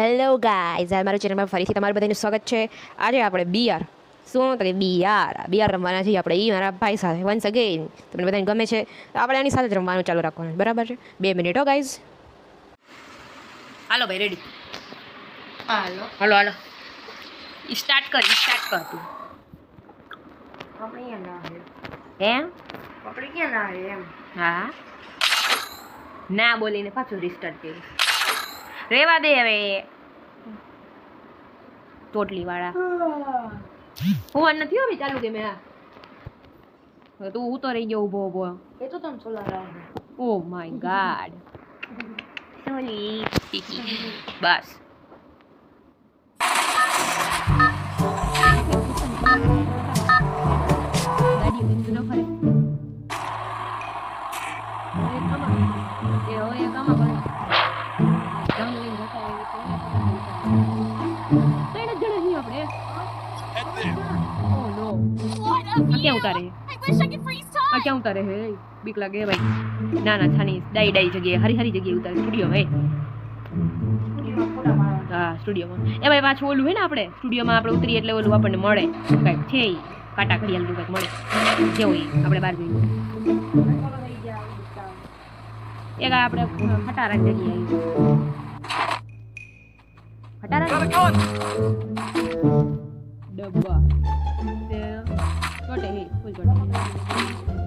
Hello guys આ મારા ચેનલમાં ફરીથી તમારું બધાનું સ્વાગત છે. આજે આપણે બીઆર શું તો કે બીઆર બીઆર રમવાના છીએ આપણે. એ મારા ભાઈ સાથે. વન્સ અગેન તમને બધાને ગમે છે તો આપણે એની સાથે જ રમવાનું ચાલુ રાખવાનું. બરાબર છે? બે મિનિટ હો ગાઈઝ હાલો ભાઈ રેડી હાલો. હાલો હાલો. સ્ટાર્ટ કર સ્ટાર્ટ કર તું. આપણે ક્યાં ના હે એમ? આપણે ક્યાં ના હે એમ? હા. ના બોલીને પાછું રિસ્ટાર્ટ કર્યું રેવા દે હવે. ટોટલી વાળા હું નથી હવે ચાલુ કે મેં હવે તું ઉતો રહી ગયો ઊભો ઊભો. એ તો તમે સોલા ઓ માય ગાડ સોલી બસ. ક્યાં ઉતારે આ ક્યાં ઉતારે હે બીક લાગે ભાઈ ના ના છાની ડાઈ ડાઈ જગ્યાએ હરી હરી જગ્યાએ ઉતારે સ્ટુડિયો ભાઈ હા સ્ટુડિયોમાં એ ભાઈ પાછું ઓલું હોય ને આપણે સ્ટુડિયોમાં આપણે ઉતરીએ એટલે ઓલું આપણને મળે કંઈક છે ઈ કાંટા ઘડિયાળ જેવું કંઈક મળે જેવું ઈ આપણે બહાર જઈએ એક આ આપણે ખટારા જગ્યાએ ખટારા ડબ્બા गोटे हे फुल गोटे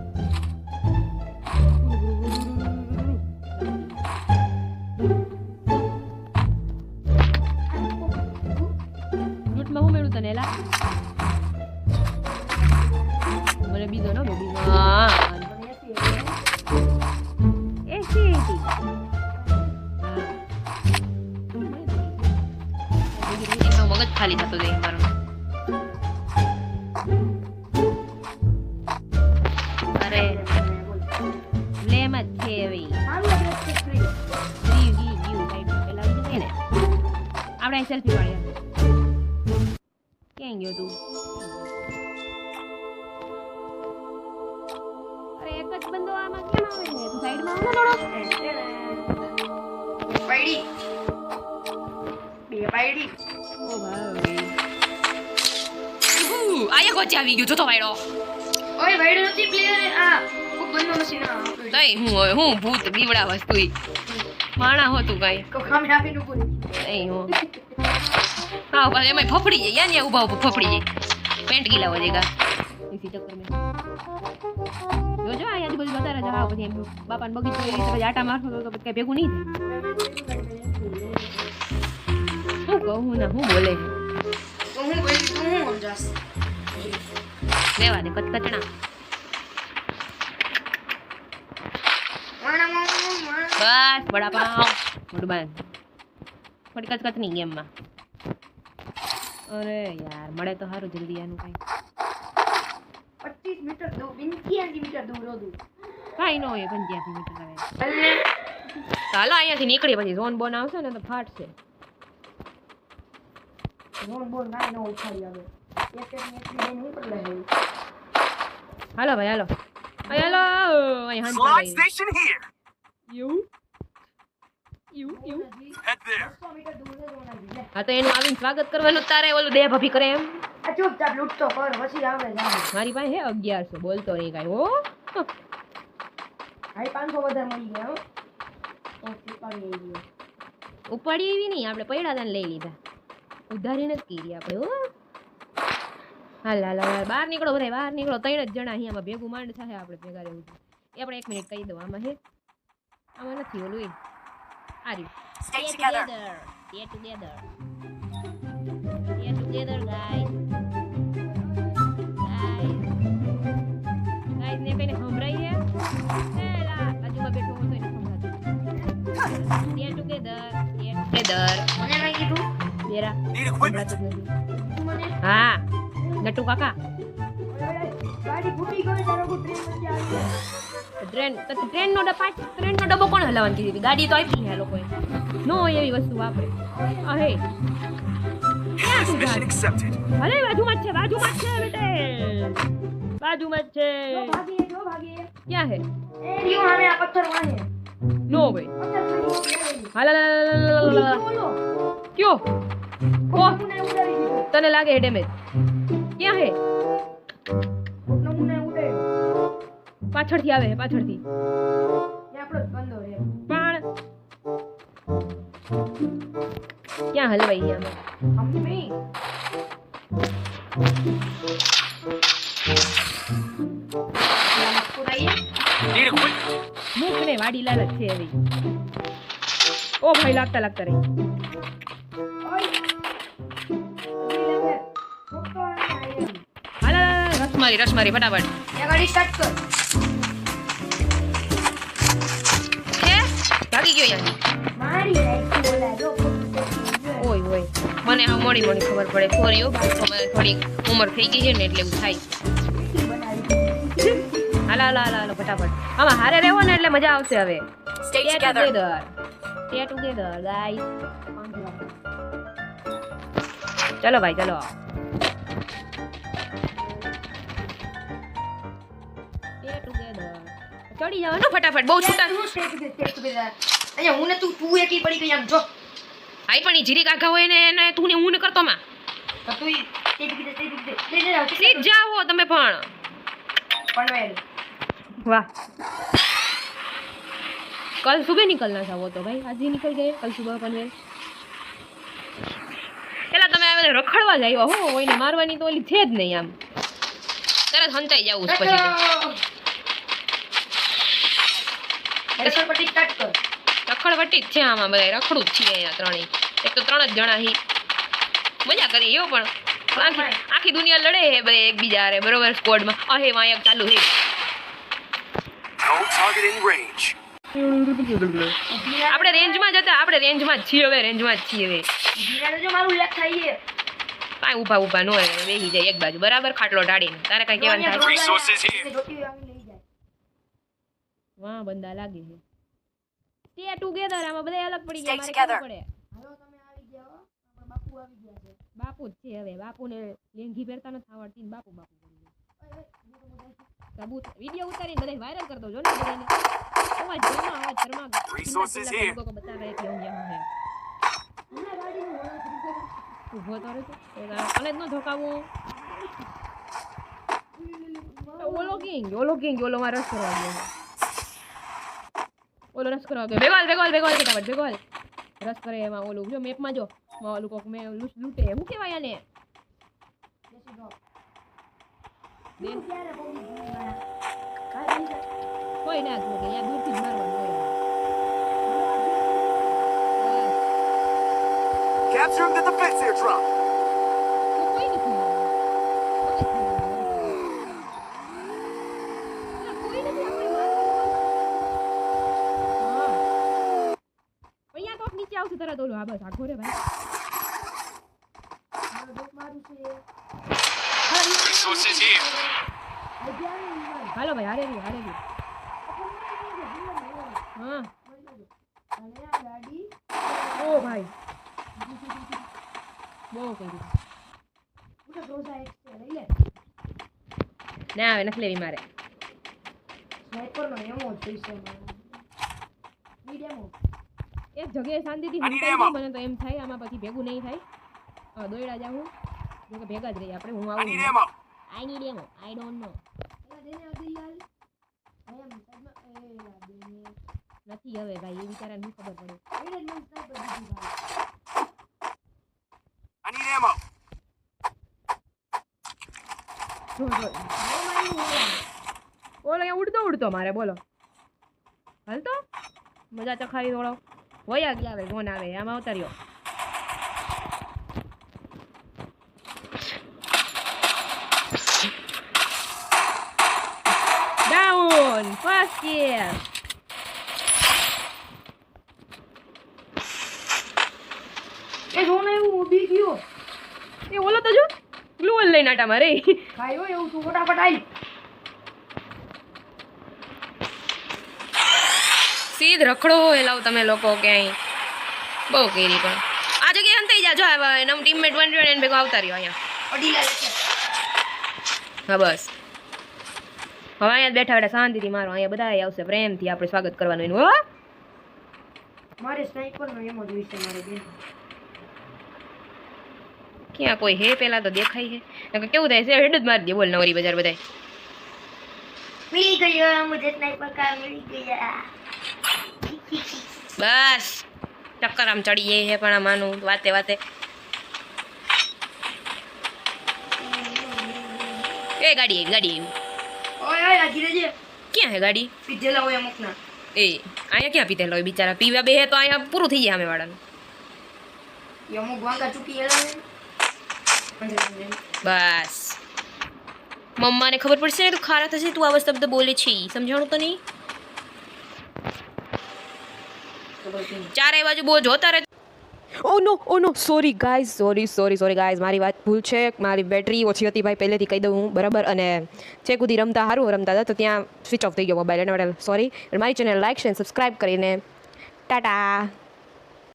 આપણે સેલ્ફી પાડીએ ક્યાં ગયો તું અરે એક જ બંદો આમાં કેમ આવે છે? તું સાઈડમાં આવ ને થોડો. પાયડી બે પાયડી. ઓ ભાઈ. આયા ગોચે આવી ગયો જોતો વાયડો. ઓય પાયડી નથી પ્લેયર આ ખૂબ બંધો નથી ના તઈ હું હું ભૂત બીવડા વસ્તુ ઈ. માણા હોતું કાંઈ. કો ખામે આપીને ઉભું રહી. નહીં હું હા બસ એમાં ફફડી જાય યાર યા ઉભા ઉભા ફફડી જાય પેન્ટ ગીલા હો જાયગા इसी चक्कर में જો જો આ આજુબાજુ બતારે જો હા પછી એમ બાપાને બગીચો એ રીતે પછી આટા મારશો તો પછી કઈ ભેગું નહીં થાય શું કહું ના હું બોલે છે તો હું બોલી તો હું સમજાસ લેવા દે કચકચણા માણા માણા માણા બસ વડાપાવ મોટું બંધ થોડી કચકચ નહીં ગેમમાં અરે યાર મળે તો સારું જલ્દી આનું કાંઈ. 25 મીટર દૂર 85 મીટર દૂર હતું કાંઈ ન હોય પંચ્યાસી મીટર ચાલો અહીંયાથી નીકળી પછી. ઝોન બોન આવશે ને તો ફાટશે રોણ બોલ ના ન ઉછાળી આવે એક એક ને એટલી ઉપર લઈ હાલો ભાઈ હાલો. હાલો. અહીં station હા તો એનું આવીને સ્વાગત કરવાનું તારે ઓલું દે ભભી કરે એમ? ચૂપચાપ લૂંટતો કર પછી આવે મારી પાસે હે અગિયારસો બોલતો નહીં કાંઈ હો? હાઈ 500 વધારે મળી ગયા ઉપાડી એવી નહીં આપણે પૈડા દાન લઈ લીધા. ઉધારી નથી કરી આપણે હો. હાલ હાલ હાલ બહાર નીકળો ભરે બહાર નીકળો. ત્રણ જ જણા અહીંયામાં ભેગું માંડ થાય આપણે ભેગા રહેવું એ આપણે એક મિનિટ કહી દઉં આમાં હે? આમાં નથી ઓલું એ. Aduh. Stay, Stay together. Stay together. Stay together, guys. Guys. Guys, ini apa ini hambrai ya? Eh lah, tadi babe tunggu tuh ini. Stay together. Stay together. Mana lagi tuh? Biar. Need equipment. Ah, nggak kakak. Tadi bumi kau terima train નથી આવી train તો ટ્રેનનો ડબ્બો ટ્રેનનો ડબ્બો કોણ હલાવવાનું કીધી હતી? ગાડી તો આપી છે આ લોકોએ નો હોય એવી વસ્તુ વાપરે આ હે ક્યાં તું Mission જા? accepted. અરે બાજુમાં જ છે બાજુમાં જ છે બેટે બાજુમાં જ છે જો ભાગીએ જો ભાગીએ ક્યાં હે એ રહ્યો સામે આ પથ્થર વાહે નો ભાઈ પથ્થર વાહે. હાલ હાલ, હાલ, હાલ, હાલ, હાલ, હાલ. બોલો કયો ઓ નમૂને ઉડાડી દીધો તને લાગે હે ડેમેજ ક્યાં હે નમૂને ઉડાડ્યો પાછળથી આવે હે પાછળથી એ આપણો જ બંધો રે પણ ક્યાં હલવાઈ ગયા અમે મમ્મી Need a quick. મુખ ને વાડી લાલચ છે એવી ઓ ભાઈ લાગતા લાગતા રહી હાલ હાલ, હાલ, રસ મારી રસ મારી ફટાફટ ગયો ઓય ઓય. મને આ મોડી મોડી ખબર પડે. ફોરીઓ મને થોડી ઉંમર થઈ ગઈ છે ને એટલે એવું થાય. હાલા હાલા હાલા ફટાફટ. આમાં હારે રહેવો ને એટલે મજા આવશે હવે. Stay ચલો ભાઈ ચલો. ચડી જવાનું ફટાફટ. બહુ છૂટા. અહીંયા હું ને તું તું એકી પડી ગઈ આમ જો આઈ પણ ઈ જીરી કાકા હોય ને એને તું ને હું ને કરતો માં તો તું ઈ તે દીધી તે દીધી તે દીધી સીધ જાઓ તમે પણ પનવેલ વાહ कल सुबह निकलना था वो तो भाई आज ही निकल गए कल सुबह पनवेल પેલા તમે આ બધા રખડવા જ આવ્યા હો કોઈને મારવાની તો ઓલી છે જ નહીં આમ તરત હંતાઈ જવું છે પછી તો. રસોઈ પટ્ટી સ્ટાર્ટ કર રખડવટી જ છે આમાં બધા રખડું જ છીએ અહીંયા ત્રણેય એક તો ત્રણ જ જણા હી મજા કરીએ એવો પણ આખી આખી દુનિયા લડે હે બધા એકબીજા હારે બરોબર સ્કોડમાં અહે વાયક ચાલુ હે No target in range. આપણે રેન્જમાં જતા આપણે રેન્જમાં જ છીએ હવે રેન્જમાં જ છીએ હવે જીરા જો મારું લેખ થાય છે કાંઈ ઊભા ઊભા ન હોય બેસી જાય એક બાજુ બરાબર ખાટલો ઢાળીને તારે કાંઈ કહેવાનું થાય Resources here. રોટી આવી લઈ જાય વાહ બંદા લાગે છે સ્ટે ટુગેધર આમાં બધા અલગ પડી ગયા મારે પડે હાલો તમે આવી ગયા હો બાપુ આવી ગયા છે બાપુ જ છે હવે બાપુને લેંઘી પહેરતા નથી આવડતી બાપુ બાપુ સબૂત વિડિયો ઉતારીને બધા વાયરલ કરી દો જો ને બધાને અવાજ જમા અવાજ શર્મા રિસોર્સિસ હે લોકો બતા રહે કે હું યહાં હે ઉભો તો રે અને ન ધોકાવું ઓલો કિંગ ઓલો કિંગ ઓલો માં રસ કરવા ગયો ઓલો રસ કરવા ગયો. ભેગોલ ભેગોલ ભેગોલ ફટાફટ ભેગોલ રસ કરે એમાં ઓલું. જો મેપમાં જો. ઓલું કોક મે લૂંટ- શું કહેવાય આને? કોઈ ના જોકે યા દૂરથી જ મારવાનું હોય. Capturing the defense airdrop. આવશે તરત ઓલું હા બસ આખો રે ભાઈ Resources here. હાલો ભાઈ હારે રહ્યું હારે રહ્યું હા ઓ ભાઈ બહુ કર્યું ના હવે નથી લેવી મારે એક જગ્યાએ શાંતિથી મને તો એમ થાય આમાં પછી ભેગું નહીં થાય. દોયડા જાઉં જો કે ભેગા જ રહીએ આપણે હું આવું I need એમો I don't know નથી હવે ભાઈ એ વિચારાને શું ખબર પડે. અહીંયા ઉડતો ઉડતો મારે બોલો. હાલતો? મજા ચખાવી થોડો વયા ગયા હવે ફોન આવે આમાં ઉતાર્યો ડાઉન ફર્સ્ટ કિલ એ જો ને એવું ઊભી ગયો એ ઓલો તો જો ગ્લુઅલ લઈને આટા મારે ખાયો એવું તું ફટાફટ આવી સીધ રખડો હેલાવ તમે લોકો ક્યાંય. બહુ કેરી પણ. આ જગ્યાએ અંતાઈ જાજો આવ્યા એના ટીમમેટ વન જોડે ભેગો આવતા રહ્યો અહીંયા. હા બસ. હવે અહીંયા બેઠા બેઠા શાંતિથી મારો અહીંયા બધા આવશે. પ્રેમથી આપણે સ્વાગત કરવાનું એનું હો. ક્યાં કોઈ હે પેલા તો દેખાય છે કેવું થાય? છે હેડ જ મારી દે બોલ નવરી બજાર બધાય. મિલી ગયો મુજે સ્નાઈપર કા મિલી ગયા. बस चक्कर आम चढ़ी गई है पर मानू बातें बातें ए गाड़ी है गाड़ी है ओए ओए गिरे जे क्या है गाड़ी पीते लाओ ये मुखना ए आया क्या पीते लाओ बेचारा पीवा बे तो आया पूरो थी हमें वाड़ा ये मु भांगा चुकी है बस मम्मा ने खबर पड़ी से तो खा रहा था तू आवाज़ तब तो बोले छी समझाणो तो नहीं ચારે બાજુ બહુ જોતા રહે ઓ no oh no sorry guys sorry sorry sorry guys મારી વાત ભૂલ છે. મારી બેટરી ઓછી હતી ભાઈ, પહેલેથી કહી દઉં હું, બરાબર? અને છે કુદી રમતા સારું રમતા હતા, તો ત્યાં સ્વિચ ઓફ થઈ ગયો મોબાઈલ એના માટે સોરી મારી ચેનલ લાઈક છે સબસ્ક્રાઈબ કરીને. ટાટા.